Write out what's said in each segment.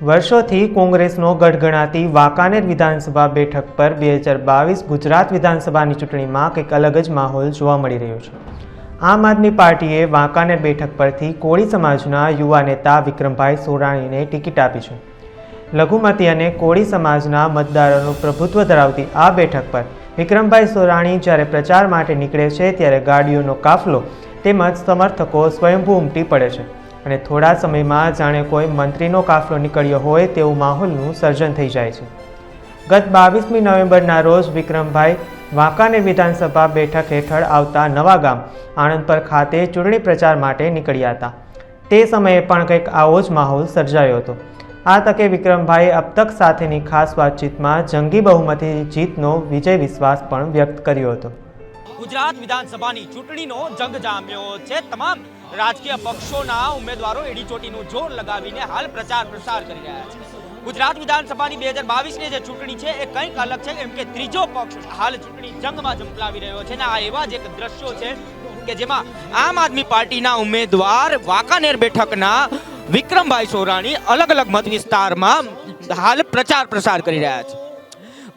વર્ષોથી કોંગ્રેસનો ગઢ ગણાતી વાંકાનેર વિધાનસભા બેઠક પર બે હજાર બાવીસ ગુજરાત વિધાનસભાની ચૂંટણીમાં કંઈક અલગ જ માહોલ જોવા મળી રહ્યો છે. આમ આદમી પાર્ટીએ વાંકાનેર બેઠક પરથી કોળી સમાજના યુવા નેતા વિક્રમભાઈ સોરાણીને ટિકિટ આપી છે. લઘુમતી અને કોળી સમાજના મતદારોનું પ્રભુત્વ ધરાવતી આ બેઠક પર વિક્રમભાઈ સોરાણી જ્યારે પ્રચાર માટે નીકળે છે ત્યારે ગાડીઓનો કાફલો તેમજ સમર્થકો સ્વયંભૂ ઉમટી પડે છે. અને થોડા સમયમાં જાણે કોઈ મંત્રીનો કાફલો નીકળ્યો હોય તેવું માહોલનું સર્જન થઈ જાય છે. ગત બાવીસમી નવેમ્બરના રોજ વિક્રમભાઈ વાંકાનેર વિધાનસભા બેઠક હેઠળ આવતા નવા ગામ આણંદપર ખાતે ચૂંટણી પ્રચાર માટે નીકળ્યા હતા. તે સમયે પણ કંઈક આવો જ માહોલ સર્જાયો હતો. આ તકે વિક્રમભાઈ અબતક સાથેની ખાસ વાતચીતમાં જંગી બહુમતી જીતનો વિજય વિશ્વાસ પણ વ્યક્ત કર્યો હતો. ગુજરાત વિધાનસભાની ચૂંટણીનો જંગ જામ્યો છે. તમામ રાજકીય પક્ષોના ઉમેદવારો એડીચોટીનું જોર લગાવીને હાલ પ્રચાર પ્રસાર કરી રહ્યા છે. ગુજરાત વિધાનસભાની બે હજાર બાવીસની જે ચૂંટણી છે, એ કંઈક અલગ છે કેમ કે ત્રીજો પક્ષ હાલ ચૂંટણી જંગમાં ઝંપલાવી રહ્યો છે. ને આ એવા જ એક દ્રશ્યો છે કે જેમાં આમ આદમી પાર્ટીના ઉમેદવાર વાંકાનેર બેઠકના વિક્રમભાઈ સોરાણી અલગ અલગ મત વિસ્તારમાં હાલ પ્રચાર પ્રસાર કરી રહ્યા છે.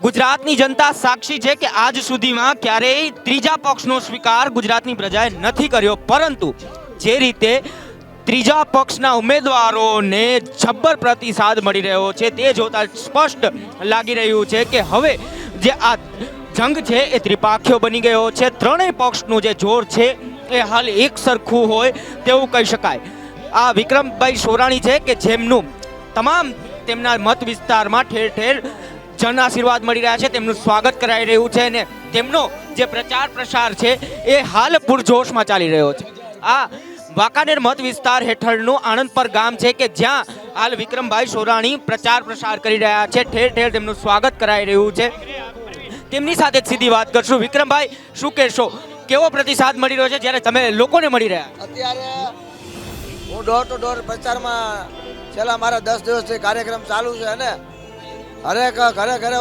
ગુજરાતની જનતા સાક્ષી છે કે આજ સુધીમાં ક્યારેય ત્રીજા પક્ષનો સ્વીકાર ગુજરાતની પ્રજાએ નથી કર્યો, પરંતુ જે રીતે ત્રીજા પક્ષના ઉમેદવારોને જબ્બર પ્રતિસાદ મળી રહ્યો છે, તે જોતા સ્પષ્ટ લાગી રહ્યું છે કે હવે જે આ જંગ છે એ ત્રિપાખ્યો બની ગયો છે. ત્રણેય પક્ષનું જે જોર છે એ હાલ એક સરખું હોય તેવું કહી શકાય. આ વિક્રમભાઈ સોરાણી છે કે જેમનું તમામ તેમના મત વિસ્તારમાં ઠેર ઠેર જન આશીર્વાદ મળી રહ્યા છે, તેમનું સ્વાગત કરાઈ રહ્યું છે અને તેમનો જે પ્રચાર પ્રસાર છે એ હાલ પૂરજોશમાં ચાલી રહ્યો છે. આ વાંકાનેર મત વિસ્તાર હેઠળનું આણંદપર ગામ છે કે જ્યાં હાલ વિક્રમભાઈ સોરાણી પ્રચાર પ્રસાર કરી રહ્યા છે, ઠેર ઠેર તેમનું સ્વાગત કરાઈ રહ્યું છે. તેમની સાથે સીધી વાત કરશું. વિક્રમભાઈ, શું કહેશો? કેવો પ્રતિસાદ મળી રહ્યો છે? જ્યારે તમે લોકોને મળી રહ્યા? અત્યારે હું ડોર ટુ ડોર પ્રચારમાં છેલ્લા મારા દસ દિવસથી કાર્યક્રમ ચાલુ છે અને હરેક ઘરે ઘરે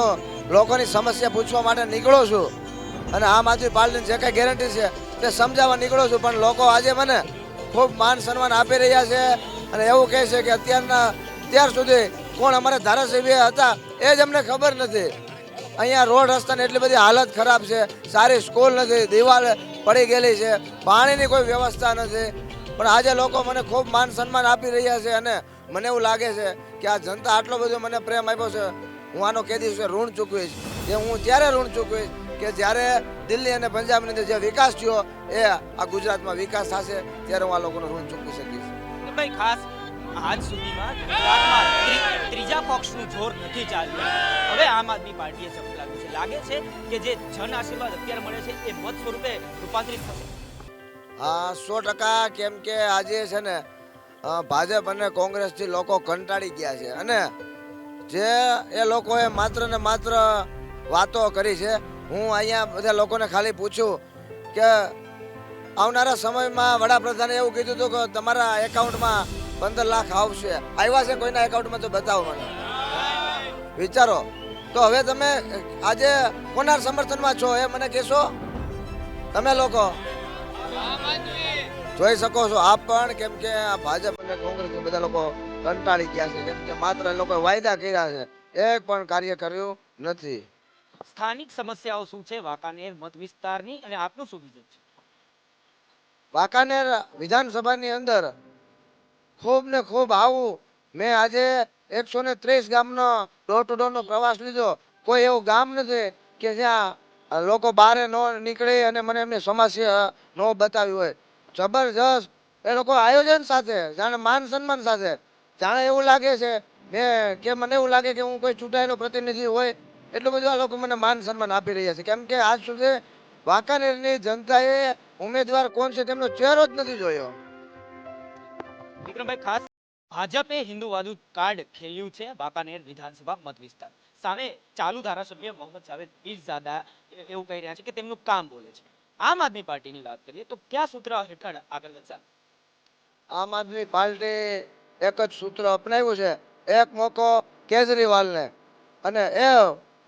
લોકોની સમસ્યા પૂછવા માટે નીકળો છું. અને આમ આદમી પાર્ટીની જે કાંઈ ગેરંટી છે તે સમજાવવા નીકળો છું. પણ લોકો આજે મને ખૂબ માન સન્માન આપી રહ્યા છે અને એવું કહે છે કે અત્યારના અત્યાર સુધી કોણ અમારા ધારાસભ્ય હતા એ જ અમને ખબર નથી. અહીંયા રોડ રસ્તાની એટલી બધી હાલત ખરાબ છે, સારી સ્કૂલ નથી, દિવાલ પડી ગયેલી છે, પાણીની કોઈ વ્યવસ્થા નથી. પણ આજે લોકો મને ખૂબ માન સન્માન આપી રહ્યા છે અને મને એવું લાગે છે કે આ જનતા આટલો બધો મને પ્રેમ આપ્યો છે. હું આનો કે દિવસે ઋણ ચૂકવીશ. જે હું ત્યારે ઋણ ચૂકવીશ કે જ્યારે દિલ્હી અને પંજાબની અંદર જે વિકાસ થયો એ આ ગુજરાતમાં વિકાસ થશે ત્યારે હું આ લોકોનો ઋણ ચૂકવી શકીશ. ભાઈ ખાસ આજ સુધીમાં ગુજરાતમાં ત્રીજા પક્ષનું જોર નથી ચાલ્યું. હવે આમ આદમી પાર્ટીએ ઝંપલાવ્યું છે. લાગે છે કે જે જન આશીર્વાદ અત્યારે મળે છે એ મત સ્વરૂપે રૂપાંતરિત થશે. હા સો ટકા કેમ કે આજે છે ને ભાજપ અને કોંગ્રેસથી લોકો કંટાળી ગયા છે. અને જે એ લોકોએ માત્ર ને માત્ર વાતો કરી છે હું અહીંયા બધા લોકોને ખાલી પૂછું કે આવનારા સમયમાં વડાપ્રધાને એવું કીધું હતું કે તમારા એકાઉન્ટમાં પંદર લાખ આવશે. આવ્યા છે કોઈના એકાઉન્ટમાં તો બતાવો મને. વિચારો. તો હવે તમે આજે કોના સમર્થનમાં છો એ મને કહેશો? તમે લોકો? જોઈ શકો છો. આપ પણ કેમ કે આ ભાજપ અને કોંગ્રેસ બધા લોકો કંટાળી ગયા છે. કેમ કે માત્ર લોકો વાયદા કર્યા છે. એક પણ કાર્ય કર્યું નથી. સ્થાનિક સમસ્યાઓ શું છે? વાંકાનેર મત વિસ્તારની અને આપનું શું વિઝન છે? વાંકાનેર વિધાનસભાની અંદર ખૂબ ને ખૂબ આવું મેં આજે એકસો ને ત્રીસ ગામનો ડોર ટુ ડોર નો પ્રવાસ લીધો. કોઈ એવું ગામ નથી કે જ્યાં લોકો બહાર ન નીકળી અને મને એમની સમસ્યા ન બતાવી હોય. જબરજસ્ત એ લોકો આયોજન સાથે, જાણે માન સન્માન સાથે. જાણે એવું લાગે છે, મેં કે મને એવું લાગે કે હું કોઈ ચૂંટાયેલો પ્રતિનિધિ હોય એટલું બધું આ લોકો મને માન સન્માન આપી રહ્યા છે. કેમ કે આજ સુધી વાંકાનેરની જનતાએ ઉમેદવાર કોણ છે તેમનો ચહેરો જ નથી જોયો. વિક્રમભાઈ ખાસ ભાજપે હિન્દુવાદુ કાર્ડ ખેલ્યું છે વાંકાનેર વિધાનસભા મત વિસ્તાર. સામે ચાલુ ધારાસભ્ય મોહમ્મદ જાવેદ પીરઝાદા એવું કહી રહ્યા છે કે તેમનું કામ બોલે છે. આમ આદમી પાર્ટીની વાત કરીએ તો કયા સૂત્ર હેઠળ આગળ વધશે? આમ આદમી પાર્ટી એક જ સૂત્ર અપનાવ્યું છે. એક મોકો કેજરીવાલને અને એ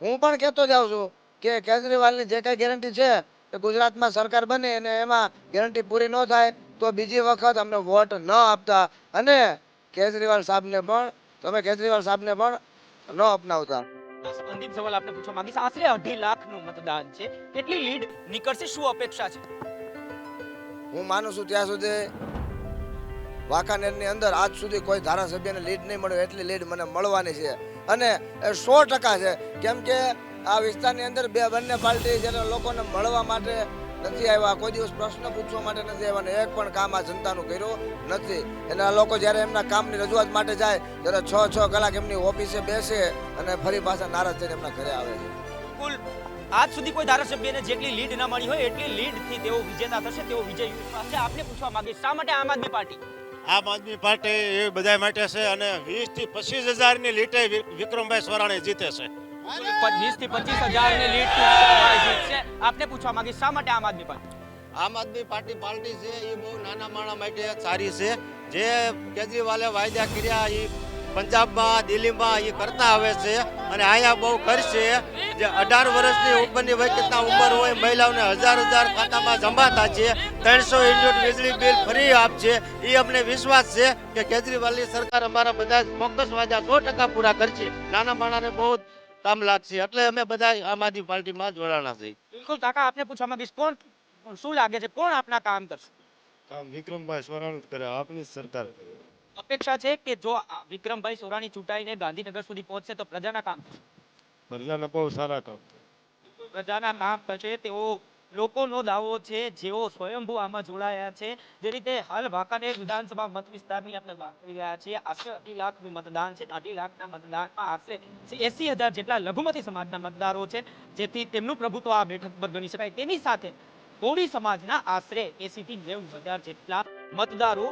હું પણ કહેતો જાઉં છું કે કેજરીવાલની જે કાંઈ ગેરંટી છે કે ગુજરાતમાં સરકાર બને અને એમાં ગેરંટી પૂરી ન થાય તો બીજી વખત અમને વોટ ન આપતા. અને કેજરીવાલ સાહેબને પણ તમે કેજરીવાલ સાહેબને પણ ન અપનાવતા. અંતિમ સવાલ આપને પૂછવા માંગીશ. આશરે અઢી લાખનું મતદાન છે. કેટલી લીડ નીકળશે? શું અપેક્ષા છે? હું માનું છું ત્યાં સુધી વાંકાનેરની અંદર આજ સુધી કોઈ ધારાસભ્યને લીડ નહીં મળ્યો. એટલી લીડ મને મળવાની છે. અને સો ટકા છે. કેમ કે આ વિસ્તારની અંદર બે બંને પાર્ટી જ્યારે લોકોને મળવા માટે નથી આવ્યા, કોઈ દિવસ પ્રશ્ન પૂછવા માટે નથી આવ્યા અને એક પણ કામ આ જનતાનું કર્યું નથી. એટલે આ લોકો જ્યારે એમના કામની રજૂઆત માટે જાય, ત્યારે છ છ કલાક એમની ઓફિસે બેસે અને ફરી પાછા નારાજ થઈને એમના ઘરે આવે છે. કુલ આજ સુધી કોઈ ધારાસભ્યને જેટલી લીડ ના મળી હોય, એટલી લીડથી તેઓ વિજેતા થશે, તેઓ વિજય પાસે છે. આપને પૂછવા માંગીશ, શા માટે આમ આદમી પાર્ટી? આમ આદમી પાર્ટી એ બધા માટે છે અને વીસથી પચીસ હજારની લીટે વિક્રમભાઈ સ્વરાણી જીતે છે. વીસથી પચીસ હજારની લીટ જીતશે આપને પૂછવા માંગી શા માટે આમ આદમી પાર્ટી? આમ આદમી પાર્ટી પાર્ટી છે એ બહુ નાના માણસ માટે સારી છે. જે કેજરીવાલે વાયદા કર્યા એ પંજાબમાં દિલ્હીમાં એ કરતા આવે છે અને અહીંયા બહુ કરશે જે અઢાર વર્ષની ઉપરની વયકતના ઉંમર હોય મહિલાઓને હજાર હજાર ખાતામાં જમાતા છે ત્રણસો યુનિટ વીજળી બિલ ફ્રી આપશે. એ અમને વિશ્વાસ છે કે કેજરીવાલની સરકાર અમારા બધા ચોક્કસ વાજા સો ટકા પૂરા કરશે. નાના માણાને બહુ કામ લાગશે. એટલે અમે બધા આમ આદમી પાર્ટીમાં જોડાણા છીએ. બિલકુલ કાકા આપને પૂછવામાં માંગીશ કોણ શું લાગે છે કોણ આપના કામ કરશે? કામ વિક્રમભાઈ સોરાણ કરે આપની સરકાર અપેક્ષા છે કે જો વિક્રમભાઈ સોરાણી ચૂંટાઈને ગાંધીનગર સુધી પહોંચશે તો પ્રજાના કામ પ્રજાના બહુ સારા કામ પ્રજાના કામ થશે. તેઓ લોકોનો દાવો છે જેઓ સ્વયંભૂ આમાં જોડાયા છે. જે રીતે હાલ વાંકાનેર વિધાનસભા મત વિસ્તારની આપણે વાત કરી રહ્યા છીએ આશરે અઢી લાખનું મતદાન છે. અઢી લાખના મતદાનમાં આશરે એસી હજાર જેટલા લઘુમતી સમાજના મતદારો છે. જેથી તેમનું પ્રભુત્વ આ બેઠક પર ગણી શકાય. તેની સાથે કોળી સમાજના આશરે 80 થી 90000 જેટલા મતદારો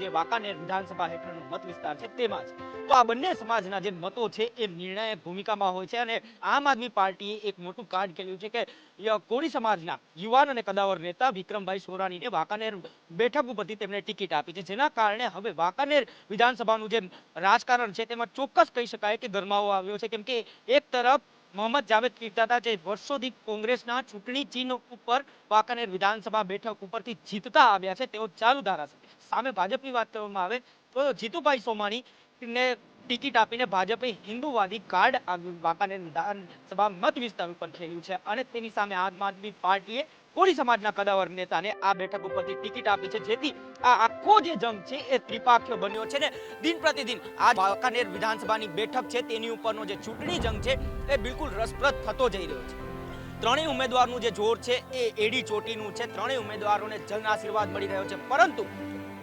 જે વાંકાનેર વિધાનસભા હેઠળનો મત વિસ્તાર છે તેમાં છે. તો આ બંને સમાજના જે મતો છે એ નિર્ણાયક ભૂમિકામાં હોય છે અને આમ આદમી પાર્ટીએ એક મોટું કાર્ડ કર્યું છે કે કોળી સમાજના યુવાન અને કદાવર નેતા વિક્રમભાઈ સોરાણીને વાંકાનેર બેઠક ઉપરથી તેમણે ટિકિટ આપી છે. જેના કારણે હવે વાંકાનેર વિધાનસભાનું જે રાજકારણ છે તેમાં ચોક્કસ કહી શકાય કે ગરમાવો આવ્યો છે. કેમ કે એક તરફ મોહમ્મદ જાવેદ પીરદાદા જે વર્ષોથી કોંગ્રેસના ચૂંટણી ચિહ્ન ઉપર વાંકાનેર વિધાનસભા બેઠક ઉપરથી જીતતા આવ્યા છે, તેઓ ચાલુ ધારાસભ્ય સામે ભાજપની વાત કરવામાં આવે તો જીતુભાઈ સોમાણી ને ટિકિટ આપીને ભાજપે હિન્દુવાદી કાર્ડ વાંકાનેર વિધાનસભા મત વિસ્તાર ઉપર ખેલ્યું છે અને તેની સામે આમ આદમી પાર્ટીએ કોળી સમાજના કદાવર નેતાને આ બેઠક ઉપરથી ટિકિટ આપી છે. જેથી આ આખો જે જંગ છે એ ત્રિપાખ્યો બન્યો છે ને દિન પ્રતિદિન આ વાંકાનેર વિધાનસભાની બેઠક છે તેની ઉપરનો જે ચૂંટણી જંગ છે એ બિલકુલ રસપ્રદ થતો જઈ રહ્યો છે. ત્રણેય ઉમેદવારનું જે જોર છે એ એડી ચોટીનું છે. ત્રણેય ઉમેદવારોને જન આશીર્વાદ મળી રહ્યો છે. પરંતુ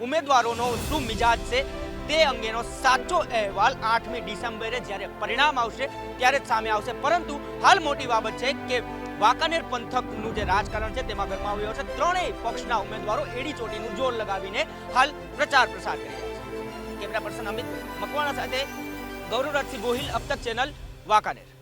ઉમેદવારોનો શું મિજાજ છે તે અંગેનો સાચો અહેવાલ આઠમી ડિસેમ્બરે જ્યારે પરિણામ આવશે ત્યારે જ સામે આવશે. પરંતુ હાલ મોટી બાબત છે કે વાંકાનેર પંથકનું જે રાજકારણ છે તેમાં ગરમાવ્યો છે. ત્રણેય પક્ષના ઉમેદવારો એડી ચોટીનું જોર લગાવીને હાલ પ્રચાર પ્રસાર કરી રહ્યા છે. કેમેરા પર્સન અમિત મકવાણા સાથે ગૌરવરાજસિંહ ગોહિલ, અબ ચેનલ વાંકાનેર.